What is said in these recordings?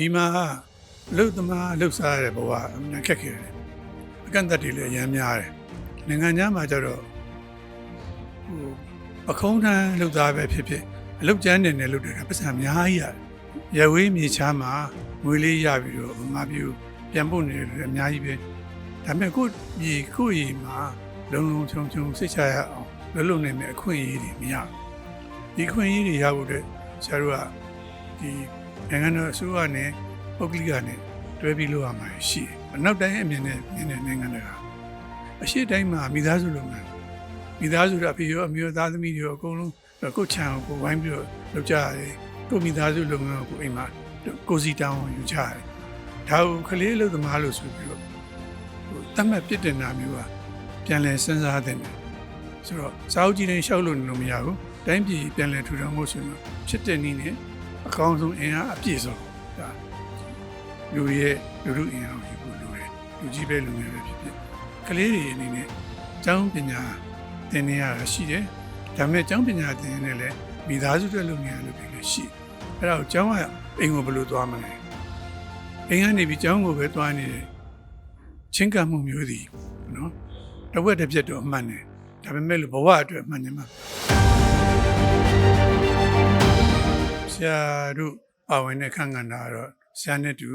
ဒီမှာလုတ်သမားလှုပ်ရှားရတဲ့ဘဝအမှန်ခက်ခဲတယ်အကန့်အသတ်တွေလည်းအများများတယ်နိုင်ငံခြားမှာကျတော့ဟိုအခုံးထမ်းလှုပ်သားပဲဖြစ်ဖြစ်အလုတ်ကျန်းနေတယ်လှုပ်တယ်ပတ်စံအများကြီးရတယ်ရဝေးမြေချမ်းမှာငွေလေးရပြီးတော့ဗမာပြည်ကိုပြန်ပို့နေတယ်လည်းအများကြီးပဲဒါပေမဲ့ကိုယ့်မြေကိုယ့်ရေမှာလုံလုံချုံချုံစိတ်ချရအောင်လွတ်လွတ်နေမဲ့အခွင့်အရေးတွေမရဘူးဒီအခွင့်အရေးတွေရဖို့အတွက်ဆရာတို့ကဒီ နိုင်ငံတော်အစိုးရနဲ့ပုဂ္ဂလိကနဲ့တွဲပြီးလုပ်ရမှာရှိတယ်။အနောက်တိုင်းအမြင်နဲ့မြင်တဲ့နိုင်ငံတွေကအရှိတိုင်းမှာမိသားစုလုပ်ငန်းမိသားစုတို့အဖေရောအမျိုးသားသမီးတွေရောအကုန်လုံးကိုယ့်ချံကိုဝိုင်းပြီးတော့လုပ်ကြရတယ်။ကိုယ့်မိသားစုလုပ်ငန်းကိုအိမ်မှာကိုယ်စီတောင်းယူကြရတယ်။ဒါကိုကလေးလုပ်သမားလို့ဆိုပြီးတော့ဟိုတတ်မှတ်ပြစ်တင်တာမျိုးကပြန်လည်စဉ်းစားတဲ့တယ်။ဆိုတော့စာအုပ်ကြီးတိုင်းရှောက်လို့နေလို့မရဘူး။တိုင်းပြည်ပြန်လည်ထူထောင်ဖို့ဆိုရင်ဖြစ်တဲ့နည်းနဲ့ အကောင်းဆုံးအင်အားအပြည့်ဆုံးဒါလူရဲ့လူလူအင်အားကိုယူဖို့လိုတယ်လူကြီးပဲလူငယ်ပဲဖြစ်ဖြစ်ကလေးတွေအနေနဲ့ကျောင်းပညာသင်နေရတာရှိတယ်ဒါပေမဲ့ကျောင်းပညာသင်နေလည်းမိသားစုတွေလုပ်နေရလို့ပဲရှိအဲ့ဒါကိုကျောင်းကအိမ်ကိုဘယ်လိုသွားမလဲအိမ်ကနေပြီးကျောင်းကိုပဲသွားနေတယ်ချင်းကပ်မှုမျိုးသည်နော်တစ်ဝက်တစ်ပြက်တော့အမှန်တယ်ဒါပေမဲ့လို့ဘဝအတွက်အမှန်တယ်မှာ ဆရာတို့ပါဝင်တဲ့ခန့်ကဏ္ဍကတော့ဆရာနဲ့တူ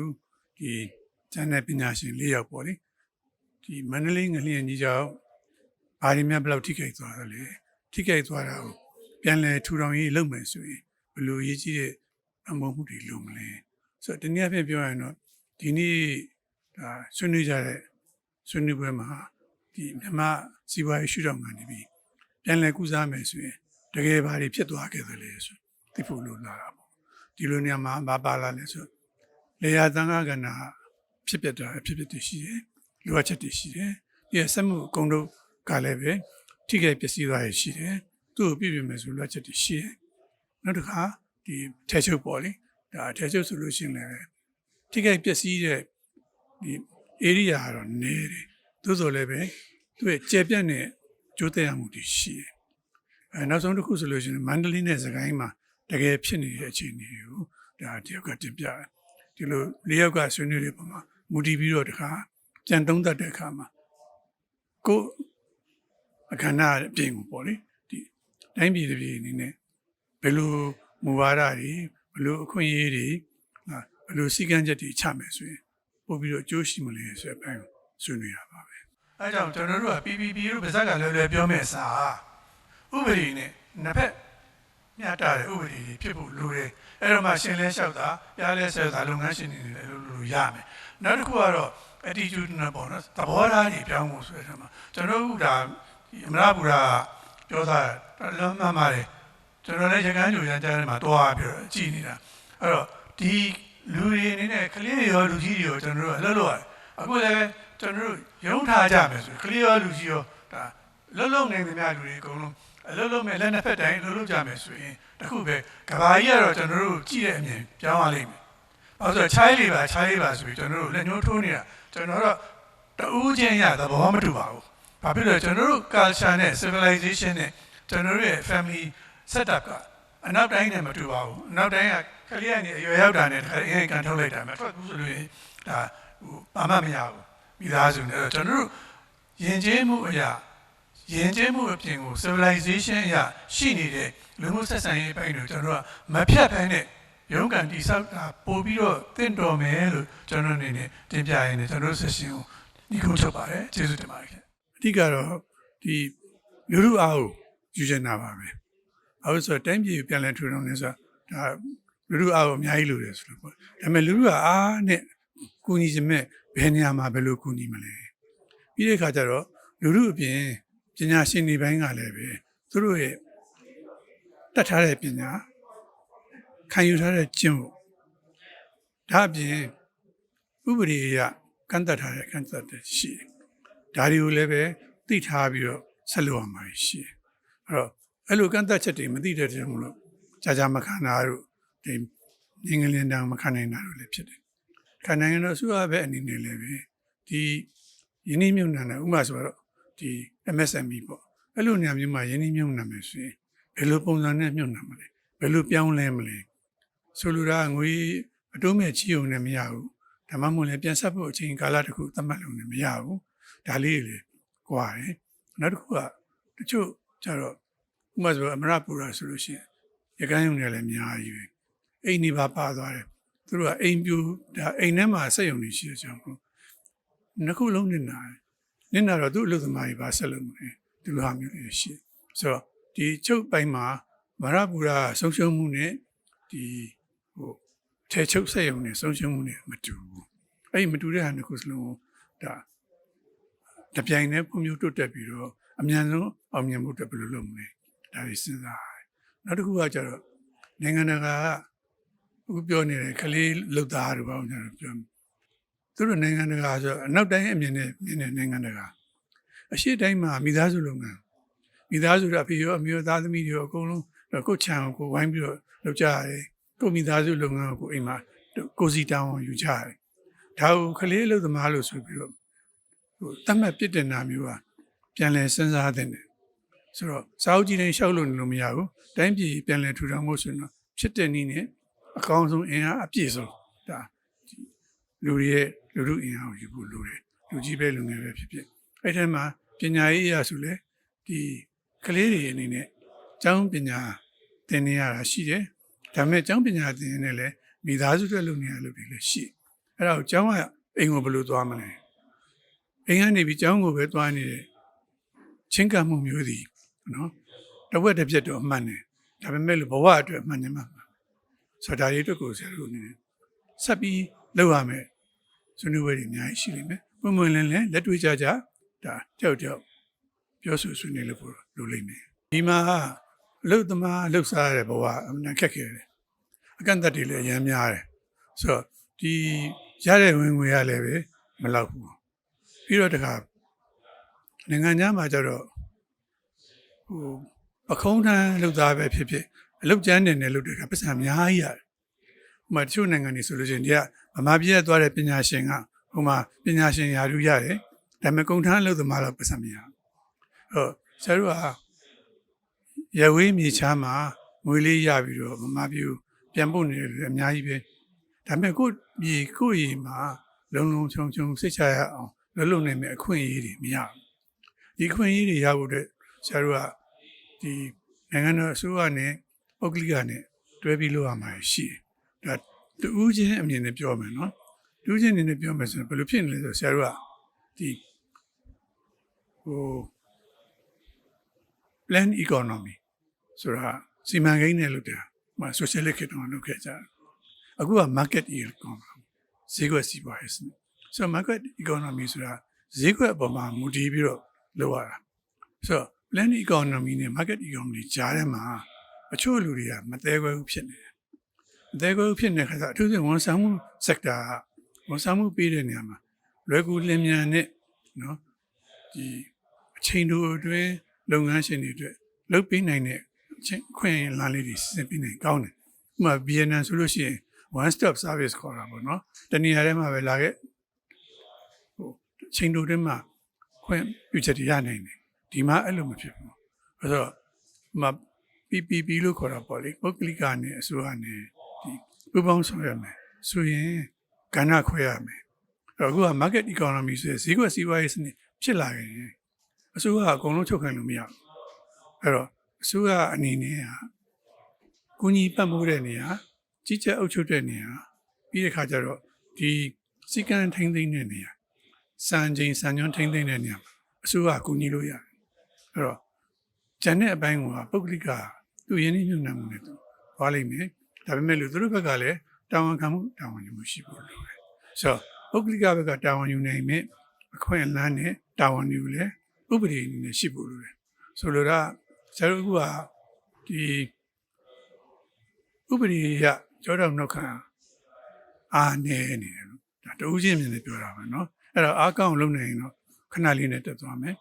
ဒီကျန်တဲ့ပညာရှင်၄ယောက်ပေါ့လေဒီမန္တလေးငလျင်ကြီးကြောင့်ဘာတွေများဘယ်လောက်ထိခိုက်သွားသလဲထိခိုက်သွားတာကိုပြန်လဲထူထောင်ရေးလုပ်မယ်ဆိုရင်ဘယ်လိုရေးကြည့်တဲ့အမုန်းမှုတွေလုပ်မလဲဆိုတော့ဒီနေ့အဖြစ်ပြောရရင်တော့ဒီနေ့ဒါဆွေးနွေးကြတဲ့ဆွေးနွေးပွဲမှာဒီမြန်မာစီးပွားရေးရှုထောင့်ကနေပြီးပြန်လဲကုစားမယ်ဆိုရင်တကယ်ဘာတွေဖြစ်သွားခဲ့သလဲဆို သိဖို့လိုလာတာပေါ့ဒီလိုနေရာမှာမပါလာလဲဆိုလေယာသံဃာကဏ္ဍဖြစ်ပျက်တာအဖြစ်ပျက်တွေရှိတယ်လိုအပ်ချက်တွေရှိတယ်ဒီစက်မှုအကုန်လုံးကလည်းပဲထိခိုက်ပျက်စီးသွားရရှိတယ်သူ့ကိုပြည့်ပြည့်မယ်ဆိုလိုအပ်ချက်တွေရှိတယ်နောက်တစ်ခါဒီထဲချုပ်ပေါ့လေဒါထဲချုပ်ဆိုလို့ရှိရင်လည်းထိခိုက်ပျက်စီးတဲ့ဒီ area ကတော့နေတယ်သို့ဆိုလည်းပဲသူ့ရဲ့ကျေပြန့်တဲ့ကျိုးသက်ရောက်မှုတွေရှိတယ်အဲနောက်ဆုံးတစ်ခုဆိုလို့ရှိရင်မန္တလေးနဲ့စကိုင်းမှာ တကယ်ဖြစ်နေတဲ့အခြေအနေကိုဒါတယောက်ကတင်ပြတယ်ဒီလိုလေးယောက်ကဆွေးနွေးတဲ့ပုံမှာမူတည်ပြီးတော့တခါကြံသုံးသပ်တဲ့အခါမှာကိုယ်အခမ်းအနားအပြင်ကိုပေါ့လေဒီတိုင်းပြည်တစ်ပြည်အနေနဲ့ဘယ်လိုမူဝါဒတွေဘယ်လိုအခွင့်အရေးတွေဟာဘယ်လိုစည်းကမ်းချက်တွေချမယ်ဆိုရင်ပို့ပြီးတော့အကျိုးရှိမလဲဆိုတဲ့အပိုင်းကိုဆွေးနွေးတာပါပဲအဲကြောင့်ကျွန်တော်တို့က PPP တို့ပါဇက်ကလည်းလည်းပြောမယ်စာဥပဒေနဲ့နှစ်ဖက် မျှတတဲ့ဥပဒေတွေဖြစ်ဖို့လိုတယ်အဲ့တော့မှရှင်လဲလျှောက်တာပြားလဲဆဲတာလုပ်ငန်းရှင်တွေလည်းလို့လို့ရမယ်နောက်တစ်ခုကတော့ attitude နဲ့ပေါ့နော်သဘောထားကြီးပြောင်းဖို့ဆိုတဲ့မှာကျွန်တော်တို့ဒါဒီအမရပူရာပြောတာလုံးမမှတယ်ကျွန်တော်လည်းရကန်းကြိုရမ်းကြားထဲမှာတွားပြီးတော့ကြည်နေတာအဲ့တော့ဒီလူတွေအနေနဲ့ကလေးတွေရောလူကြီးတွေရောကျွန်တော်တို့အလုပ်လုပ်ရတယ်အခုလည်းကျွန်တော်တို့ရုံးထားကြမယ်ဆိုကလေးရောလူကြီးရောဒါလှုပ်လှုပ်နေသမျှလူတွေအကုန်လုံး အလုပ်လုပ်မယ်လက်နှစ်ဖက်တိုင်းလှုပ်လှုပ်ကြမယ်ဆိုရင်တခုပဲကဘာကြီးကတော့ကျွန်တော်တို့ကြည့်တဲ့အမြင်ပြောင်းသွားလိမ့်မယ်။ဘာလို့လဲဆိုတော့ child labor child labor ဆိုပြီးကျွန်တော်တို့လက်ညှိုးထိုးနေတာကျွန်တော်တို့တူးချင်းရသဘောမတူပါဘူး။ဘာဖြစ်လို့လဲကျွန်တော်တို့ culture နဲ့ civilization နဲ့ကျွန်တော်တို့ရဲ့ family setup ကအနောက်တိုင်းနဲ့မတူပါဘူး။အနောက်တိုင်းကကလေးကနေအရွယ်ရောက်တာနဲ့တခါအရင်ကန်ထုတ်လိုက်တာမှထွက်ဘူးဆိုလို့ရင်ဒါဟိုဘာမှမရဘူး။မိသားစုနဲ့ကျွန်တော်တို့ယဉ်ကျေးမှုအရာ ယဉ်ကျေးမှုအပြင်ကို civilization အရာရှိနေတဲ့လူမှုဆက်ဆံရေးပိုင်းတွေကျွန်တော်တို့ကမဖြတ်ဖဲနဲ့ရုန်းကန်တိဆောက်တာပို့ပြီးတော့တင့်တော်မယ်လို့ကျွန်တော်အနေနဲ့တင်ပြရင်းနဲ့ကျွန်တော်ဆက်ရှင်ကိုညီကုန်းချုပ်ပါတယ်ကျေးဇူးတင်ပါတယ်ခင်အဓိကတော့ဒီလူလူအားကိုယူချင်တာပါပဲအခုဆိုတိုင်းပြည်ပြန်လဲထူထောင်နေဆိုဒါလူလူအားကိုအများကြီးလိုတယ်ဆိုလို့ပေါ့ဒါပေမဲ့လူလူကအားနဲ့ကူညီခြင်းမဲ့ဘယ်နေရာမှာဘယ်လိုကူညီမလဲပြီးတဲ့အခါကျတော့လူလူအပြင် ပညာရှင်တွေဘိုင်းကလည်းပဲသူတို့ရဲ့တတ်ထားတဲ့ပညာခံယူထားတဲ့ကျင့်ဖို့ဒါအပြင်ဥပဒေအရကန့်တတ်ထားတဲ့ကန့်တတ်တဲ့ရှိတယ်ဒါတွေကိုလည်းပဲသိထားပြီးတော့ဆက်လုပ်ရမှာရှိတယ်အဲ့တော့အဲ့လိုကန့်တတ်ချက်တွေမသိတဲ့တဲ့မလို့ကြာကြာမခံတာတို့ဒီငင်းငလင်းတောင်မခံနိုင်တာတို့လည်းဖြစ်တယ်ခံနိုင်ရင်တော့သူကပဲအနေနဲ့လည်းပဲဒီယင်းနှိမ့်မြုံနာဥမာဆိုတော့ ဒီ MSME ပေါ့အဲ့လိုနေရာမျိုးမှာယင်းနှိမ့်မြုံနာမယ်ဆိုရင်ဘယ်လိုပုံစံနဲ့မြုံနာမလဲဘယ်လိုပြောင်းလဲမလဲဆိုလိုတာငွေအတိုးမဲ့ချီုံနဲ့မရဘူးဒါမှမဟုတ်လည်းပြန်ဆက်ဖို့အချိန်ကာလတစ်ခုသတ်မှတ်လို့လည်းမရဘူးဒါလေးတွေလေကွာတယ်နောက်တစ်ခုကတချို့ကျတော့ဥပမာဆိုအမရပူရာဆိုလို့ရှိရင်ရကန်းယုံတွေလည်းအများကြီးပဲအိမ်နေပါပါသွားတယ်သူတို့ကအိမ်ပြူဒါအိမ်ထဲမှာစက်ယုံနေရှိတဲ့ကြောင့်နှစ်ခုလုံးနေတာ နင်နာတော့သူ့အလုပ်သမားကြီးပါဆက်လုပ်မယ်ဒီလိုဟာမျိုးတွေရှိဆိုတော့ဒီချုပ်ပိုင်းမှာမရပူရာဆုံးရှုံးမှုနဲ့ဒီဟိုထဲချုပ်ဆက်ယုံနဲ့ဆုံးရှုံးမှုနဲ့မတူဘူးအဲ့ဒီမတူတဲ့ဟာနှစ်ခုစလုံးကိုဒါတပြိုင်တည်းပုံမျိုးတိုးတက်ပြီးတော့အမြန်ဆုံးအောင်မြင်မှုအတွက်ဘယ်လိုလုပ်မလဲဒါတွေစဉ်းစားရတယ်နောက်တစ်ခုကကျတော့နိုင်ငံတကာကအခုပြောနေတဲ့ကလေးလုတ်သားတို့ဘာလို့ညာပြော သူတို့နိုင်ငံတကာဆိုအနောက်တိုင်းအမြင်နဲ့မြင်တဲ့နိုင်ငံတကာအရှိတိုင်းမှာမိသားစုလုပ်ငန်းမိသားစုတို့အဖေရောအမျိုးသားသမီးတွေရောအကုန်လုံးကိုယ့်ချံကိုဝိုင်းပြီးတော့လုပ်ကြရတယ်ကိုယ့်မိသားစုလုပ်ငန်းကိုအိမ်မှာကိုယ်စီတောင်းယူကြရတယ်ဒါကိုကလေးလုတ်သမားလို့ဆိုပြီးတော့ဟိုတတ်မှတ်ပြစ်တင်တာမျိုးကပြန်လဲစဉ်းစားတဲ့တယ်ဆိုတော့စာအုပ်ကြီးတိုင်းရှောက်လို့နေလို့မရဘူးတိုင်းပြည်ပြန်လဲထူထောင်ဖို့ဆိုရင်တော့ဖြစ်တဲ့နည်းနဲ့အကောင်းဆုံးအင်အားအပြည့်ဆုံးဒါ လူတွေရဲ့လူလူအင်အားကိုယူဖို့လိုတယ်လူကြီးပဲလူငယ်ပဲဖြစ်ဖြစ်အဲ့ဒီမှာပညာရေးအရာဆိုလဲဒီကလေးတွေအနေနဲ့ကျောင်းပညာသင်နေရတာရှိတယ်ဒါပေမဲ့ကျောင်းပညာသင်နေလဲမိသားစုတွေလုပ်နေရလို့တွေလည်းရှိအဲ့ဒါကိုကျောင်းကအိမ်ကိုဘယ်လိုသွားမလဲအိမ်ကနေပြီးကျောင်းကိုပဲသွားနေတယ်ချင်းကပ်မှုမျိုးသည်နော်တဝက်တစ်ပြက်တော့အမှန်တယ်ဒါပေမဲ့လို့ဘဝအတွက်အမှန်တယ်မှာဆိုတော့ဒါတွေအတွက်ကိုဆရာတို့အနေနဲ့ဆက်ပြီး လုပ်ရမယ်ဆွေးနွေးပွဲတွေအများကြီးရှိနေမယ်ပွင့်ပွင့်လင်းလင်းလက်တွေ့ကြကြဒါကြောက်ကြောက်ပြောဆိုဆွေးနွေးလို့ပို့လို့လိမ့်မယ်ဒီမှာအလုတ်သမားအလုတ်စားရတဲ့ဘဝအမှန်ခက်ခဲတယ်အကန့်အသတ်တွေလည်းအများများတယ်ဆိုတော့ဒီရတဲ့ဝင်ငွေရလည်းပဲမလောက်ဘူးပြီးတော့တခါနိုင်ငံခြားမှာကျတော့ဟိုပခုံးထမ်းလုပ်သားပဲဖြစ်ဖြစ်အလုပ်ကျန်းနေတယ်လုပ်တဲ့ကပတ်စံအများကြီးရတယ်။ဥပမာတချို့နိုင်ငံတွေဆိုလို့ရှိရင်ဒီက ဗမာပြည်ကသွားတဲ့ပညာရှင်ကဟိုမှာပညာရှင်ရာထူးရတယ်။ဒါပေမဲ့ကုန်ထမ်းလုပ်သမားတော့ပတ်စံမရဘူး။ဟိုဆရာတို့ကရဝေးမြေချားမှာငွေလေးရပြီးတော့ဗမာပြည်ကိုပြန်ပို့နေတယ်အများကြီးပဲ။ဒါပေမဲ့ကိုယ့်မြေကိုယ့်ရေမှာလုံလုံချုံချုံစိတ်ချရအောင်လုပ်လုပ်နိုင်မယ့်အခွင့်အရေးတွေမရဘူး။ဒီအခွင့်အရေးတွေရဖို့အတွက်ဆရာတို့ကဒီနိုင်ငံတော်အစိုးရနဲ့ပုဂ္ဂလိကနဲ့တွဲပြီးလုပ်ရမှာရှိတယ်။ဒါ တူးချင်းအမြင်နဲ့ပြောမယ်နော်။တူးချင်းအနေနဲ့ပြောမယ်ဆိုရင်ဘယ်လိုဖြစ်နေလဲဆိုဆရာတို့ကဒီဟို plan economy ဆိုတာစီမံကိန်းနဲ့လုပ်တာဟို socialist ခေတ်တုန်းကလုပ်ခဲ့ကြတယ်။အခုက market economy ဈေးကွက်စီးပွားရေးစနစ်။ဆိုတော့ market economy ဆိုတာဈေးကွက်အပေါ်မှာမူတည်ပြီးတော့လုပ်ရတာ။ဆိုတော့ plan economy နဲ့ market economy ကြားထဲမှာအချို့လူတွေကမသေးခွဲဘူးဖြစ်နေတယ်။ မသေးခွဲဘူးဖြစ်နေတဲ့ခါကျအထူးသဖြင့်ဝန်ဆောင်မှု sector ကဝန်ဆောင်မှုပေးတဲ့နေရာမှာလွယ်ကူလင်းမြန်နဲ့နော်ဒီအချိန်တိုအတွင်းလုပ်ငန်းရှင်တွေအတွက်လုပ်ပေးနိုင်တဲ့အချိန်ခွင့်လာလေးတွေစီစဉ်ပေးနိုင်ကောင်းတယ်။ဥပမာ VNN ဆိုလို့ရှိရင် one stop service ခေါ်တာပေါ့နော်။တနေရာထဲမှာပဲလာခဲ့ဟိုအချိန်တိုအတွင်းမှာခွင့်ပြုချက်တွေရနိုင်တယ်။ဒီမှာအဲ့လိုမဖြစ်ဘူး။အဲ့တော့မ PPP လို့ခေါ်တာပေါ့လေပုဂ္ဂလိကနဲ့အစိုးရနဲ့ဒီ ပူးပေါင်းဆောင်ရမယ်ဆိုရင်ကဏ္ဍခွဲရမယ်အဲ့တော့အခုက market economy ဆိုတဲ့ဈေးကွက်စီးပွားရေးစနစ်ဖြစ်လာရင်အစိုးရကအကုန်လုံးချုပ်ခံလို့မရဘူးအဲ့တော့အစိုးရအနေနဲ့ကကုညီပတ်မှုတဲ့နေရာကြီးကြပ်အုပ်ချုပ်တဲ့နေရာပြီးတဲ့ခါကျတော့ဒီစီကံထိန်းသိမ်းတဲ့နေရာစံချိန်စံညွှန်းထိန်းသိမ်းတဲ့နေရာမှာအစိုးရကကူညီလို့ရတယ်အဲ့တော့ကျန်တဲ့အပိုင်းကပုဂ္ဂလိကသူရင်းနှီးမြှုပ်နှံမှုနဲ့သူသွားလိမ့်မယ် ဒါပေမဲ့လို့သူတို့ဘက်ကလည်းတာဝန်ခံမှုတာဝန်ယူမှုရှိဖို့လိုတယ်ဆိုတော့ပုဂ္ဂလိကဘက်ကတာဝန်ယူနိုင်မယ်အခွင့်အလမ်းနဲ့တာဝန်ယူလဲဥပဒေနဲ့ရှိဖို့လိုတယ်ဆိုလိုတာဆရာတို့ကဒီဥပဒေရကြောတော့နှုတ်ခံအာနေနေတယ်လို့ဒါတူးချင်းမြင်နေပြောတာပဲเนาะအဲ့တော့အားကောင်းလုပ်နေရင်တော့ခဏလေးနဲ့တက်သွားမယ်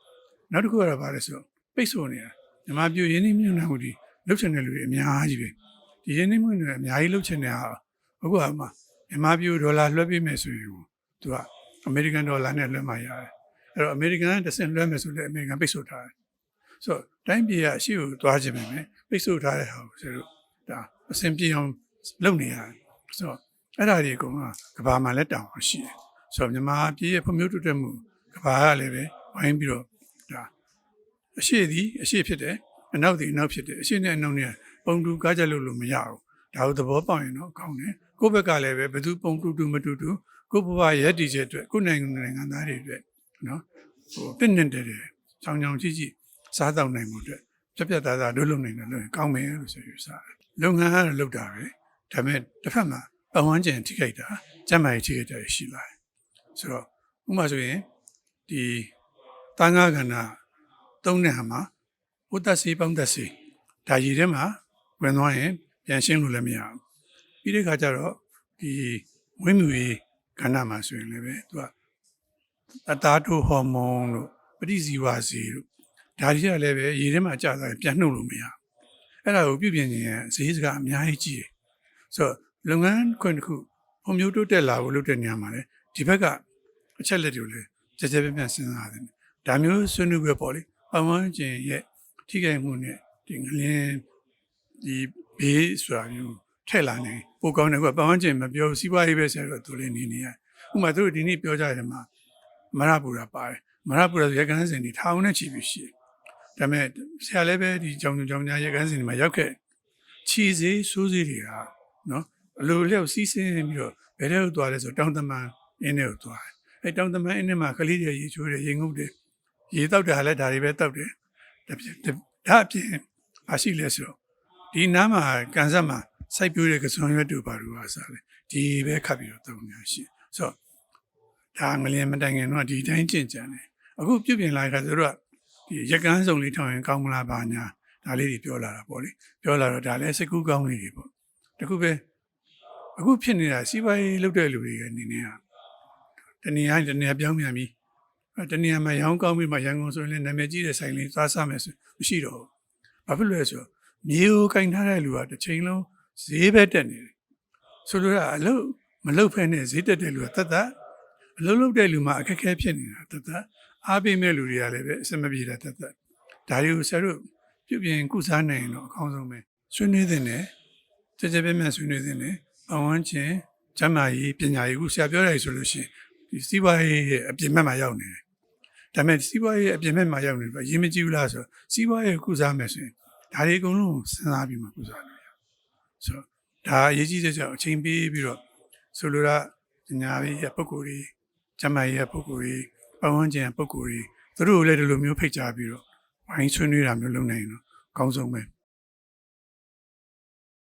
နောက်တစ်ခုကတော့ဗါလဲဆိုပိတ်ဆို့နေတာမြမပြူရင်းနှီးမြှုပ်နှံမှုတွေလှုပ်ချင်တဲ့လူတွေအများကြီးပဲ ဒီရင်းနှီးမြှုပ်နှံအများကြီးလှုပ်ချင်တဲ့ဟာအခုကမှမြမပြူဒေါ်လာလွှဲပေးမယ်ဆိုရင်သူကအမေရိကန်ဒေါ်လာနဲ့လွှဲမှရတယ်အဲ့တော့အမေရိကန်ကတစ်ဆင့်လွှဲမယ်ဆိုလည်းအမေရိကန်ပိတ်ဆို့ထားတယ်ဆိုတော့တိုင်းပြည်ကအရှိကိုသွားခြင်းပဲပိတ်ဆို့ထားတဲ့ဟာကိုဆိုတော့ဒါအဆင်ပြေအောင်လုပ်နေရတယ်ဆိုတော့အဲ့ဒါတွေအကုန်လုံးကဘာမှလည်းတောင်းရှိတယ်ဆိုတော့မြန်မာပြည်ရဲ့ဖွံ့ဖြိုးတိုးတက်မှုကဘာကလည်းပဲဝိုင်းပြီးတော့ဒါအရှိသည်အရှိဖြစ်တယ်အနောက်သည်အနောက်ဖြစ်တယ်အရှိနဲ့အနောက်နဲ့ ပုံတူကားကြလို့လို့မရဘူးဒါကိုသဘောပေါက်ရင်တော့ကောင်းတယ်ကိုယ့်ဘက်ကလည်းပဲဘယ်သူပုံတူတူမတူတူကိုယ့်ဘဝရဲ့တည်ချက်အတွက်ကိုယ့်နိုင်ငံနိုင်ငံသားတွေအတွက်နော်ဟိုပြည့်နေတယ်တယ်ဆောင်းချောင်းကြည့်ကြည့်စားတော့နိုင်မှုအတွက်ပြက်ပြက်သားသားလုပ်လုပ်နိုင်တယ်လို့ကောင်းမယ်လို့ဆိုယူဆတယ်လုပ်ငန်းကတော့လုပ်တာပဲဒါပေမဲ့တစ်ဖက်မှာပတ်ဝန်းကျင်ထိခိုက်တာကျန်းမာရေးထိခိုက်တာရှိလာတယ်ဆိုတော့ဥပမာဆိုရင်ဒီတန်ခါကဏ္ဍသုံးတဲ့ဟာမှာဥဒ္ဒစီပေါင်းသက်စီဒါရည်ထဲမှာ ဝင်သွားရင်ပြန်ရှင်းလို့လည်းမရဘူးပြီးတဲ့ခါကျတော့ဒီဝိမြူရေးကဏ္ဍမှာဆိုရင်လည်းပဲသူကအသားတို့ဟော်မုန်းတို့ပဋိဇီဝစီတို့ဒါတွေကလည်းပဲရည်ထဲမှာကြာသွားရင်ပြန်နှုတ်လို့မရဘူးအဲ့ဒါကိုပြုပြင်ခြင်းရဲ့ဈေးစကားအများကြီးကြီးတယ်ဆိုတော့လုပ်ငန်းခွင်တစ်ခုဖွံ့ဖြိုးတိုးတက်လာဖို့လုပ်တဲ့နေရာမှာလည်းဒီဘက်ကအချက်လက်တွေကိုလည်းကြကြပြပြစဉ်းစားရတယ်ဒါမျိုးဆွေးနွေးပွဲပေါ့လေပဝန်းကျင်ရဲ့ထိခိုက်မှုနဲ့ဒီငလင်း ဒီဘေးဆိုတာမျိုးထက်လာနေပိုကောင်းတယ်ကွာပဝန်းကျင်မပြောစီးပွားရေးပဲဆိုတော့သူလည်းနေနေရဥပမာသူတို့ဒီနေ့ပြောကြတယ်မှာမရပူရာပါတယ်မရပူရာရကန်စင်ဒီထောင်နဲ့ချီပြီးရှိတယ်ဒါပေမဲ့ဆရာလည်းပဲဒီကြောင်ကြောင်ညာရကန်စင်ဒီမှာရောက်ခဲ့ခြီစေးစိုးစေးတွေကနော်အလိုလျောက်စီးဆင်းပြီးတော့ဘယ်ထဲကိုသွားလဲဆိုတောင်တမန်အင်းထဲကိုသွားတယ်အဲတောင်တမန်အင်းထဲမှာကလေးတွေရေချိုးတယ်ရေငုပ်တယ်ရေတောက်တယ်ဟာလည်းဒါတွေပဲတောက်တယ်ဒါပြင်ဒါအပြင်မရှိလဲဆိုတော့ ဒီနားမှာကန်ဆက်မှာစိုက်ပျိုးတဲ့ကစွန်ရွက်တို့ဘာလို့အားစားလဲဒီပဲခတ်ပြီးတော့တုံညာရှိဆိုတော့ဒါငလျင်မတိုင်ခင်တော့ဒီတိုင်းကျင့်ကြံတယ်အခုပြုပြင်လာခါဆိုတော့ဒီရက်ကန်းစုံလေးထောင်ရင်ကောင်းမလားပါညာဒါလေးတွေပြောလာတာပေါ့လေပြောလာတော့ဒါလည်းစိတ်ကူးကောင်းလေးတွေပေါ့တခုပဲအခုဖြစ်နေတာစီးပွားရေးလုပ်တဲ့လူတွေရဲ့အနေနဲ့ဟာတနည်းအားတနည်းပြောင်းပြန်ပြီအဲတနည်းမှာရောင်းကောင်းပြီးမှရန်ကုန်ဆိုရင်လည်းနာမည်ကြီးတဲ့ဆိုင်လေးသွားစားမယ်ဆိုမရှိတော့ဘူးဘာဖြစ်လို့လဲဆိုတော့ မြေကိုကင်ထားတဲ့လူကတစ်ချိန်လုံးဈေးပဲတက်နေတယ်ဆိုလိုတာအလုပ်မလုပ်ဖဲနဲ့ဈေးတက်တဲ့လူကတတ်တတ်အလုပ်လုပ်တဲ့လူမှအခက်အခဲဖြစ်နေတာတတ်တတ်အားပေးမဲ့လူတွေကလည်းပဲအစမပြေတာတတ်တတ်ဒါတွေကိုဆရာတို့ပြုပြင်ကုစားနိုင်ရင်တော့အကောင်းဆုံးပဲဆွေးနွေးတဲ့နဲ့ကြကြပြည့်ပြည့်ဆွေးနွေးတဲ့နဲ့ပဝန်းကျင်ကျမ်းမာရေးပညာရေးကိုဆရာပြောရတယ်ဆိုလို့ရှိရင်ဒီစီးပွားရေးရဲ့အပြင်ဘက်မှာရောက်နေတယ်ဒါပေမဲ့စီးပွားရေးအပြင်ဘက်မှာရောက်နေတော့ရေးမကြည့်ဘူးလားဆိုတော့စီးပွားရေးကုစားမယ်ဆိုရင် ဒါတွေအကုန်လုံးစဉ်းစားပြီးမှကုစားလို့ရဆိုတော့ဒါအရေးကြီးတဲ့ကြောင့်အချိန်ပေးပြီးတော့ဆိုလိုတာညာရေးရဲ့ပုံကိုယ်တွေကျမ်းမာရေးရဲ့ပုံကိုယ်တွေပဝန်းကျင်ရဲ့ပုံကိုယ်တွေသူတို့ကိုလည်းဒီလိုမျိုးဖိတ်ကြားပြီးတော့ဝိုင်းဆွေးနွေးတာမျိုးလုပ်နိုင်ရင်တော့အကောင်းဆုံးပဲ